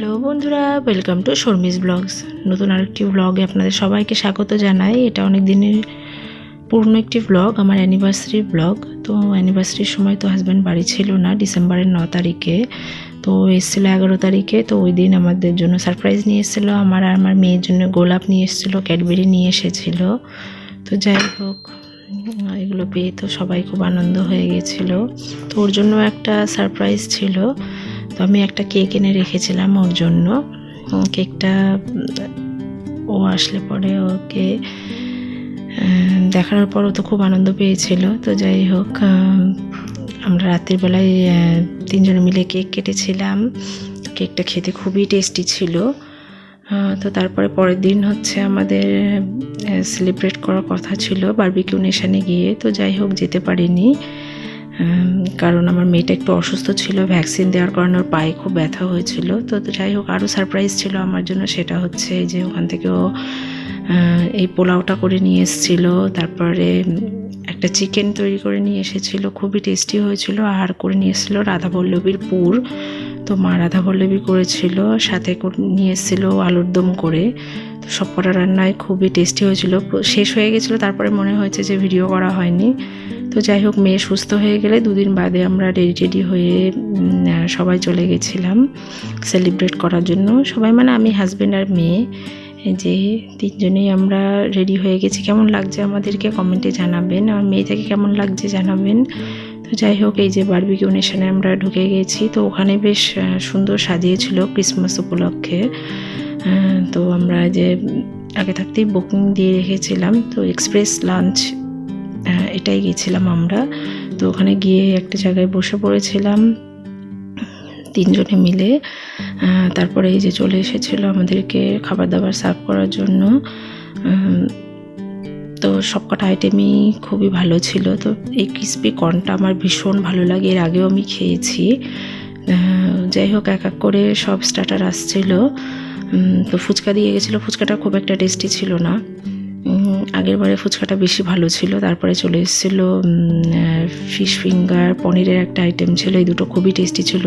Hello বন্ধুরা welcome to Sharmi's blogs নতুন আরেকটি ব্লগে আপনাদের সবাইকে স্বাগত জানাই। এটা অনেক দিনের পুরনো একটি ব্লগ আমার অ্যানিভার্সারি ব্লগ তো অ্যানিভার্সারির সময় তো হাজব্যান্ড বাড়ি ছিল না ডিসেম্বরের ন তারিখে। তো এসেছিল এগারো তারিখে, তো ওই দিন আমাদের জন্য সারপ্রাইজ নিয়ে এসেছিল। আমার আর আমার মেয়ের জন্য গোলাপ নিয়ে এসেছিল ক্যাডবেরি নিয়ে এসেছিল। তো যাই হোক, এগুলো পেয়ে তো সবাই খুব আনন্দ হয়ে গেছিল। তো ওর জন্য একটা সারপ্রাইজ ছিল। তো আমি একটা কেক এনে রেখেছিলাম ওর জন্য। কেকটা ও আসলে পরে ওকে আহ, দেখানোর পর ও তো খুব আনন্দ পেয়েছিল। তো যাই হোক আমরা রাত্রির বেলায় তিনজনে মিলে কেক কেটেছিলাম। কেকটা খেতে খুবই টেস্টি ছিল। তো তারপরে পরের দিন হচ্ছে আমাদের সেলিব্রেট করার কথা ছিল বার্বিকিউ নেশানে গিয়ে। তো যাই হোক যেতে পারিনি। কারণ আমার মেয়েটা একটু অসুস্থ ছিল ভ্যাকসিন দেওয়ার কারণে ওর পায়ে খুব ব্যথা হয়েছিল। তো যাই হোক আরও সারপ্রাইজ ছিল আমার জন্য, সেটা হচ্ছে যে ওখান থেকে ও এই পোলাওটা করে নিয়ে এসেছিল, তারপরে একটা চিকেন তৈরি করে নিয়ে এসেছিল, খুবই টেস্টি হয়েছিল আর করে নিয়ে এসেছিল রাধা বল্লভীর পুর। তো মা রাধা বল্লভী করেছিল, সাথে নিয়ে এসেছিল আলুর দম করে। সব কটা রান্নায় খুবই টেস্টি হয়েছিল। শেষ হয়ে গেছিল, তারপরে মনে হয়েছে যে ভিডিও করা হয়নি। তো যাই হোক, মেয়ে সুস্থ হয়ে গেলে দুদিন বাদে আমরা রেডি টেডি হয়ে সবাই চলে গেছিলাম সেলিব্রেট করার জন্য। সবাই মানে আমি হাজব্যান্ড আর মেয়ে যে তিনজনেই আমরা রেডি হয়ে গেছি। কেমন লাগছে আমাদেরকে কমেন্টে জানাবেন। আর মেয়েটাকে কেমন লাগছে জানাবেন। তো যাই হোক, এই যে বারবিকিউ নেশনে আমরা ঢুকে গেছি। তো ওখানে বেশ সুন্দর সাজিয়েছিল ক্রিসমাস উপলক্ষে। তো আমরা যে আগে থাকতেই বুকিং দিয়ে রেখেছিলাম, তো এক্সপ্রেস লাঞ্চ এটাই গেছিলাম আমরা। তো ওখানে গিয়ে একটা জায়গায় বসে পড়েছিলাম, তিনজনে মিলে। তারপরে এই যে চলে এসেছিল আমাদেরকে খাবার দাবার সার্ভ করার জন্য। তো সবকটা আইটেমই খুবই ভালো ছিল। তো এই ক্রিসপি কর্নটা আমার ভীষণ ভালো লাগে, এর আগেও আমি খেয়েছি। যাই হোক, এক এক করে সব স্টার্টার আসছিল। তো ফুচকা দিয়ে গেছিল। ফুচকাটা খুব একটা টেস্টি ছিল না। উম, আগের বারে ফুচকাটা বেশি ভালো ছিল। তারপরে চলে এসেছিল ফিশ ফিঙ্গার পনিরের একটা আইটেম ছিল। এই দুটো খুবই টেস্টি ছিল।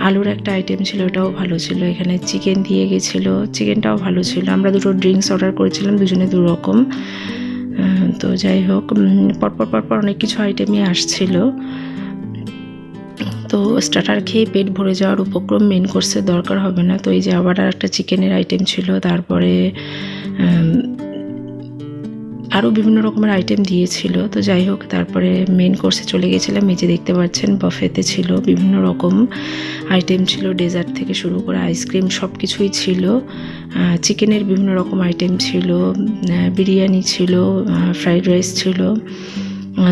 আলুর একটা আইটেম ছিল ওটাও ভালো ছিল। এখানে চিকেন দিয়ে গেছিল। চিকেনটাও ভালো ছিল। আমরা দুটো ড্রিঙ্কস অর্ডার করেছিলাম দুজনে দু রকম তো যাই হোক পরপর পরপর অনেক কিছু আইটেমই আসছিল। তো স্টার্টার খেয়ে পেট ভরে যাওয়ার উপক্রম মেন কোর্সের দরকার হবে না। তো এই যে আবার আর একটা চিকেনের আইটেম ছিল, তারপরে আরও বিভিন্ন রকমের আইটেম দিয়েছিল। তো যাই হোক, তারপরে মেন কোর্সে চলে গেছিলাম। এই যে দেখতে পাচ্ছেন বফেতে ছিল বিভিন্ন রকম আইটেম ছিল ডেজার্ট থেকে শুরু করে আইসক্রিম সব কিছুই ছিল চিকেনের বিভিন্ন রকম আইটেম ছিল বিরিয়ানি ছিল ফ্রাইড রাইস ছিল।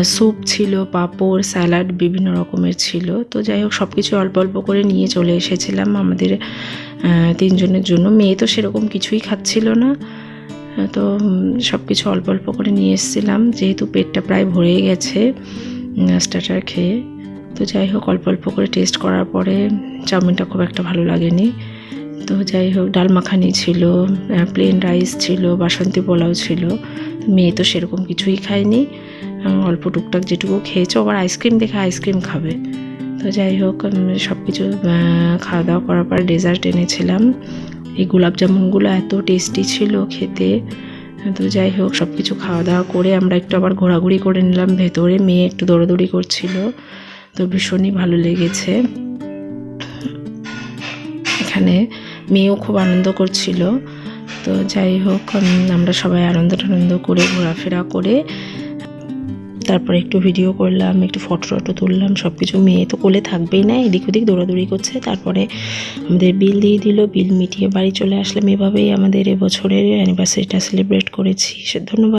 স্যুপ ছিল, পাঁপড়, স্যালাড বিভিন্ন রকমের ছিল। তো যাই হোক সব কিছু অল্প অল্প করে নিয়ে চলে এসেছিলাম আমাদের তিনজনের জন্য। মেয়ে তো সেরকম কিছুই খাচ্ছিল না। তো সব কিছু অল্প অল্প করে নিয়ে এসেছিলাম। যেহেতু পেটটা প্রায় ভরে গেছে স্টার্টার খেয়ে। তো যাই হোক, অল্প অল্প করে টেস্ট করার পরে চাউমিনটা খুব একটা ভালো লাগেনি। তো যাই হোক, ডাল মাখানি ছিল প্লেন রাইস ছিল, বাসন্তী পোলাও ছিল। মেয়ে তো সেরকম কিছুই খায়নি। অল্প টুকটাক যেটুকু খেয়েছো, আবার আইসক্রিম দেখে আইসক্রিম খাবে। তো যাই হোক সব কিছু খাওয়া দাওয়া করার পর ডেজার্ট এনেছিলাম। এই গোলাপ জামুনগুলো এত টেস্টি ছিল খেতে। তো যাই হোক সব কিছু খাওয়া দাওয়া করে আমরা একটু আবার ঘোরাঘুরি করে নিলাম ভেতরে। মেয়ে একটু দৌড়াদৌড়ি করছিল, তো ভীষণই ভালো লেগেছে। এখানে মেয়েও খুব আনন্দ করছিল। তো যাই হোক আমরা সবাই আনন্দ টানন্দ করে ঘোরাফেরা করে তারপরে একটু ভিডিও করলাম, একটু ফটো টটো তুললাম সব কিছু মেয়ে তো কোলে থাকবেই না, এদিক ওদিক দৌড়াদৌড়ি করছে। তারপরে আমাদের বিল দিয়ে দিল, বিল মিটিয়ে বাড়ি চলে আসলাম। এভাবেই আমাদের এবছরের অ্যানিভার্সারিটা সেলিব্রেট করেছি। সে ধন্যবাদ।